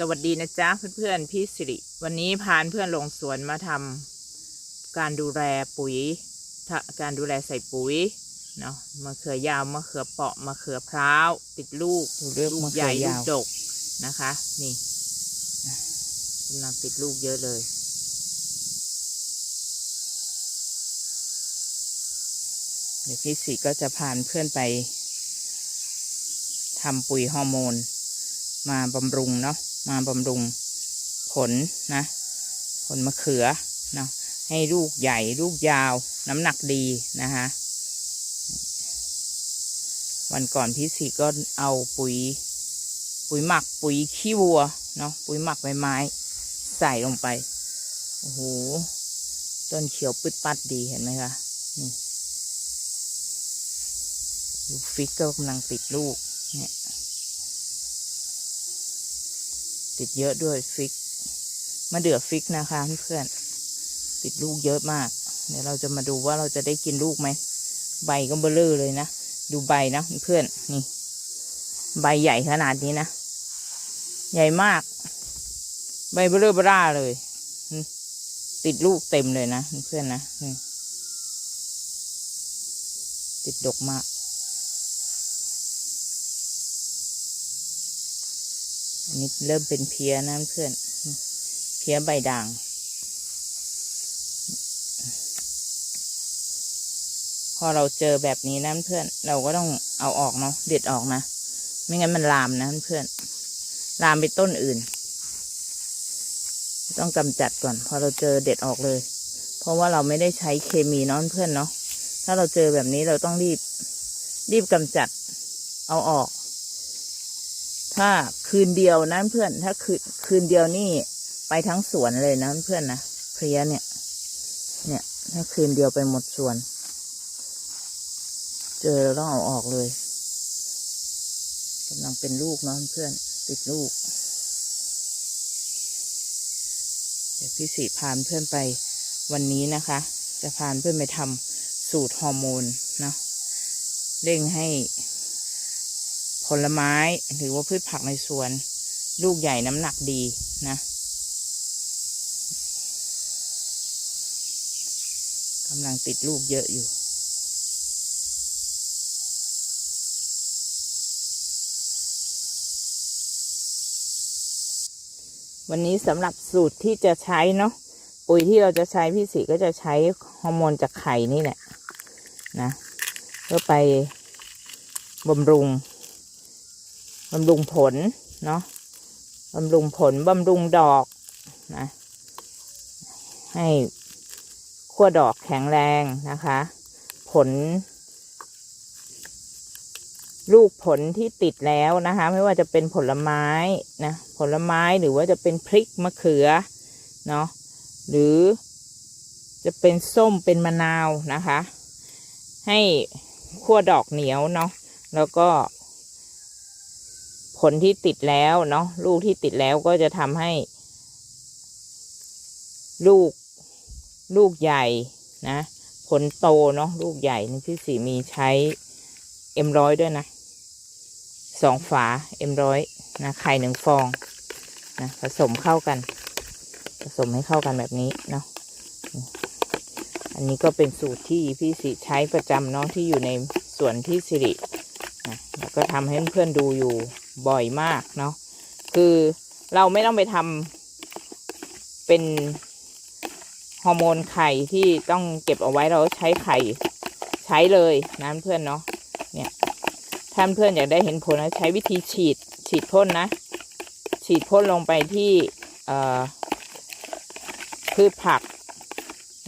สวัสดีนะจ๊ะเพื่อนๆพี่สิริ วันนี้พาเพื่อนลงสวนมาทำการดูแลปุ๋ย การดูแลใส่ปุ๋ยเนาะมะเขือยาวมะเขือเปาะมะเขือพร้าวติดลูกลูกใหญ่ลูกดกนะคะ นี่กำลังติดลูกเยอะเลยเดี๋ยวพี่สิก็จะพาเพื่อนไปทำปุ๋ยฮอร์โมนมาบำรุงเนาะ มาบำรุงผลนะ ผลมะเขือเนาะให้ลูกใหญ่ลูกยาว น้ำหนักดีนะคะวันก่อนพี่สีก็เอาปุ๋ย ปุ๋ยหมักปุ๋ยขี้วัวเนาะปุ๋ยหมักใบไม้ ใส่ลงไปโอ้โหต้นเขียวปึ๊ดปัดดีเห็นไหมคะนี่ลูกฟิกก็กำลังติดลูกเนี่ย ติดเยอะด้วยฟิกมะเดื่อฟิกนะคะเพื่อนๆติดลูกเยอะมาก เดี๋ยวเราจะมาดูว่าเราจะได้กินลูกไหม ใบก็เบลอเลยนะ ดูใบนะเพื่อนนี่ ใบใหญ่ขนาดนี้นะ ใหญ่มาก ใบเบลอเบล่าเลย ติดลูกเต็มเลยนะเพื่อนนะติดดกมาก อันนี้เริ่มเป็นเพี้ยนะเพื่อน เพี้ยใบด่าง พอเราเจอแบบนี้นะเพื่อน เราก็ต้องเอาออกเนาะ เด็ดออกนะ ไม่งั้นมันลามนะเพื่อน ลามไปต้นอื่น ต้องกำจัดก่อน พอเราเจอเด็ดออกเลย เพราะว่าเราไม่ได้ใช้เคมีเนาะเพื่อนเนาะ ถ้าเราเจอแบบนี้เราต้องรีบ รีบกำจัด เอาออก ถ้าคืนเดียวนะเพื่อน ถ้าคืนคืนเดียวนี่ไปทั้งสวนเลยนะเพื่อนนะเพลียเนี่ย เนี่ย ถ้าคืนเดียวไปหมดสวน เจอเราต้องเอาออกเลยกำลังเป็นลูกเนาะเพื่อนติดลูก เดี๋ยวพี่สีพานเพื่อนไปวันนี้นะคะ จะพานเพื่อนไปทำสูตรฮอร์โมนเนาะเร่งให้ ผลไม้หรือว่าพืชผักในสวน ลูกใหญ่น้ำหนักดีนะกำลังติดลูกเยอะอยู่ วันนี้สำหรับสูตรที่จะใช้เนาะปุ๋ยที่เราจะใช้พี่สีก็จะใช้ฮอร์โมนจากไข่นี่แหละนะเพื่อไปบำรุง บำรุงผลเนาะบำรุงผลบำรุงดอกนะให้ขั้วดอกแข็งแรงนะคะ ผล ลูกผลที่ติดแล้วนะคะ ไม่ว่าจะเป็นผลไม้นะผลไม้หรือว่าจะเป็นพริกมะเขือเนาะหรือจะเป็นส้มเป็นมะนาวนะคะ ให้ขั้วดอกเหนียวเนาะแล้วก็ ผลที่ติดแล้วเนาะลูกที่ติดแล้วก็จะทำให้ ลูกลูกใหญ่นะผลโตเนาะลูกใหญ่นี่พี่สีมีใช้เอ็มร้อยด้วยนะสองฝาเอ็มร้อยนะไข่หนึ่งฟองนะผสมเข้ากัน ผสมให้เข้ากันแบบนี้เนาะอันนี้ก็เป็นสูตรที่พี่สิใช้ประจำเนาะที่อยู่ในส่วนที่สิริ ก็ทำให้เพื่อนดูอยู่บ่อยมากเนาะคือเราไม่ต้องไปทำเป็นฮอร์โมนไข่ที่ต้องเก็บเอาไว้เราใช้ไข่ใช้เลยนะเพื่อนเนาะเนี่ยท่านเพื่อนอยากได้เห็นผลนะใช้วิธีฉีดฉีดพ่นนะ ฉีดพ่นลงไปที่พืชผัก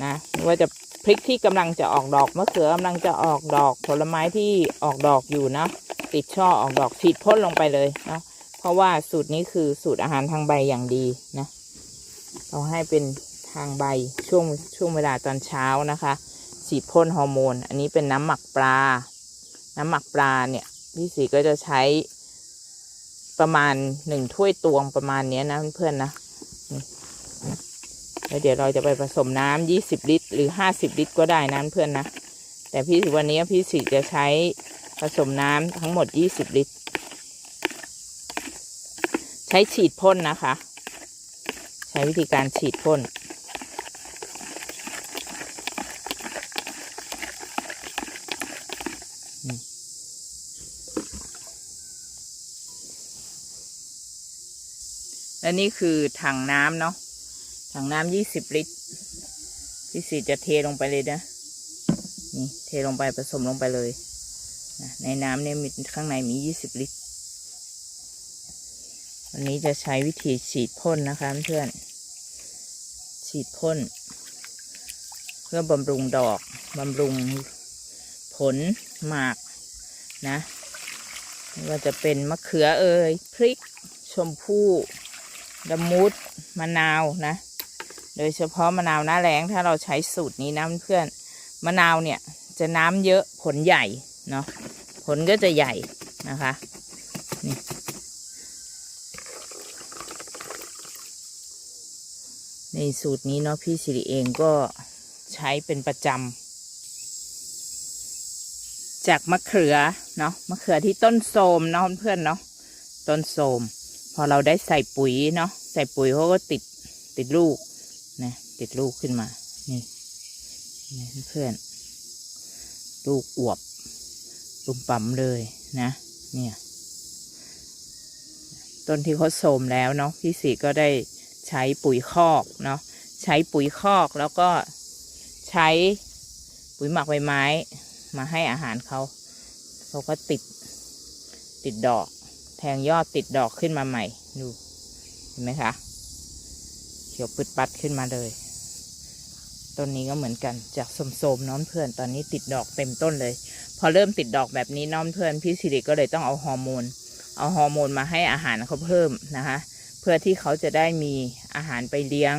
นะว่าจะพริกที่กำลังจะออกดอกมะเขือกำลังจะออกดอกผลไม้ที่ออกดอกอยู่นะ ติดช่อออกดอกฉีดพ่นลงไปเลยเนาะเพราะว่าสูตรนี้คือสูตรอาหารทางใบอย่างดีนะเราให้เป็นทางใบช่วงช่วงเวลาตอนเช้านะคะฉีดพ่นฮอร์โมน อันนี้เป็นน้ำหมักปลา น้ำหมักปลาเนี่ยพี่สีก็จะใช้ประมาณหนึ่งถ้วยตวงประมาณนี้นะเพื่อนๆนะแล้วเดี๋ยวเราจะไปผสมน้ำยี่สิบลิตร หรือห้าสิบลิตรก็ได้นะเพื่อนนะแต่พี่วันนี้พี่สีจะใช้ ผสมน้ำทั้งหมด 20 ลิตร ใช้ฉีดพ่นนะคะ ใช้วิธีการฉีดพ่นและนี่คือถังน้ำเนาะ ถังน้ำยี่สิบลิตร พี่สีจะเทลงไปเลยนะ นี่เทลงไปผสมลงไปเลย ในน้ำเนี่ยมีข้างในมียี่สิบลิตร วันนี้จะใช้วิธีฉีดพ่นนะคะเพื่อน ฉีดพ่น เพื่อบำรุงดอกบำรุงผลหมากนะไม่ว่าจะเป็นมะเขือเอ่ยพริก ชมพู่ละมุดมะนาวนะ โดยเฉพาะมะนาวหน้าแรงถ้าเราใช้สูตรนี้นะเพื่อนมะนาวเนี่ยจะน้ำเยอะผลใหญ่เนาะ ผลก็จะใหญ่นะคะนี่ในสูตรนี้เนาะพี่สิริเองก็ใช้เป็นประจำจากมะเขือเนาะมะเขือที่ต้นโทมเนาะเพื่อนเนาะต้นโทมพอเราได้ใส่ปุ๋ยเนาะใส่ปุ๋ยเขาก็ติดติดลูกนะติดลูกขึ้นมานี่นี่เพื่อน ลูกอวบ ลุมปั๊มเลยนะ เนี่ย ต้นที่เขาโสมแล้วเนาะพี่สีก็ได้ใช้ปุ๋ยคอกเนาะใช้ปุ๋ยคอกแล้วก็ใช้ปุ๋ยหมักใบไม้ มาให้อาหารเขาเขาก็ติดติดดอก แทงยอดติดดอกขึ้นมาใหม่ดูเห็นไหมคะเขียวปึดปัดขึ้นมาเลยต้นนี้ก็เหมือนกันจากสมๆน้องเพื่อนตอนนี้ติดดอกเต็มต้นเลย พอเริ่มติดดอกแบบนี้น้องเพื่อนพี่สิริก็เลยต้องเอาฮอร์โมน เอาฮอร์โมนมาให้อาหารเขาเพิ่มนะคะ เพื่อที่เขาจะได้มีอาหารไปเลี้ยง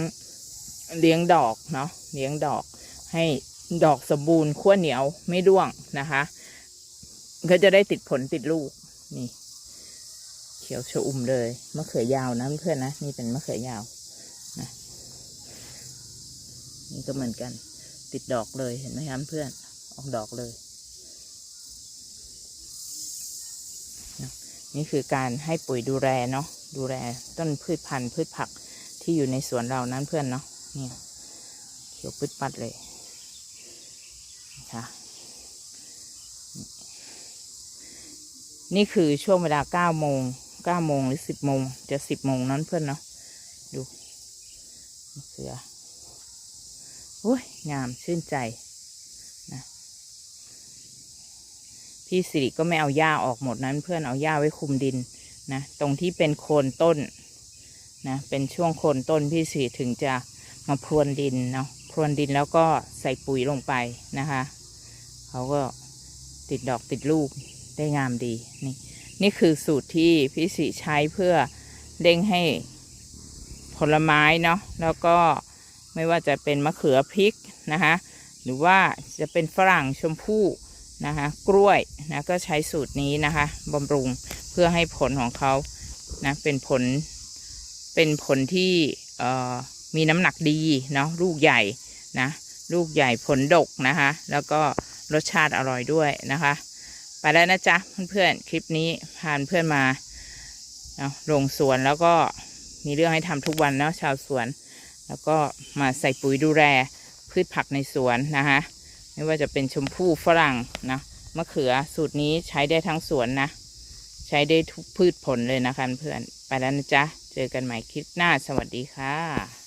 เลี้ยงดอกเนาะเลี้ยงดอก ให้ดอกสมบูรณ์ขั้วเหนียวไม่ร่วงนะคะ ก็จะได้ติดผลติดลูกนี่ เขียวชอุ่มเลยมะเขือยาวนะเพื่อนนะนี่เป็นมะเขือยาวนี่ก็เหมือนกัน ติดดอกเลยเห็นไหมครับเพื่อนออกดอกเลย นี่คือการให้ปุ๋ยดูแลเนาะดูแลต้นพืชพันธุ์พืชผักที่อยู่ในสวนเรานั้นเพื่อนเนาะเนี่ยเขียวพืชปัดเลยนะคะนี่คือช่วงเวลาเก้าโมงเก้าโมงหรือสิบโมงจะสิบโมงนั้นเพื่อนเนาะดูเสือโอ้ยงามชื่นใจนะ พี่สิริก็ไม่เอาหญ้าออกหมดนั้น เพื่อนเอาหญ้าไว้คุมดินนะตรงที่เป็นโคนต้นนะเป็นช่วงโคนต้นพี่สิริถึงจะมาพรวนดินเนาะพรวนดินแล้วก็ใส่ปุ๋ยลงไปนะคะเขาก็ติดดอกติดลูกได้งามดีนี่นี่คือสูตรที่พี่สิริใช้เพื่อเร่งให้ผลไม้เนาะแล้วก็ไม่ว่าจะเป็นมะเขือพริกนะคะหรือว่าจะเป็นฝรั่งชมพู่ นะคะ กล้วยนะก็ใช้สูตรนี้นะคะบำรุงเพื่อให้ผลของเขานะเป็นผลเป็นผลที่เออมีน้ำหนักดีเนาะลูกใหญ่นะ ลูกใหญ่ผลดกนะคะ แล้วก็รสชาติอร่อยด้วยนะคะ ไปแล้วนะจ๊ะเพื่อนๆคลิปนี้พานเพื่อนมาเนาะลงสวนแล้วก็มีเรื่องให้ทำทุกวันเนาะชาวสวน แล้วก็มาใส่ปุ๋ยดูแลพืชผักในสวนนะคะ ไม่ว่าจะเป็นชมพู่ฝรั่งนะมะเขือสูตรนี้ใช้ได้ทั้งสวนนะ ใช้ได้ทุกพืชผลเลยนะคะเพื่อนไปแล้วนะจ๊ะ เจอกันใหม่คลิปหน้าสวัสดีค่ะ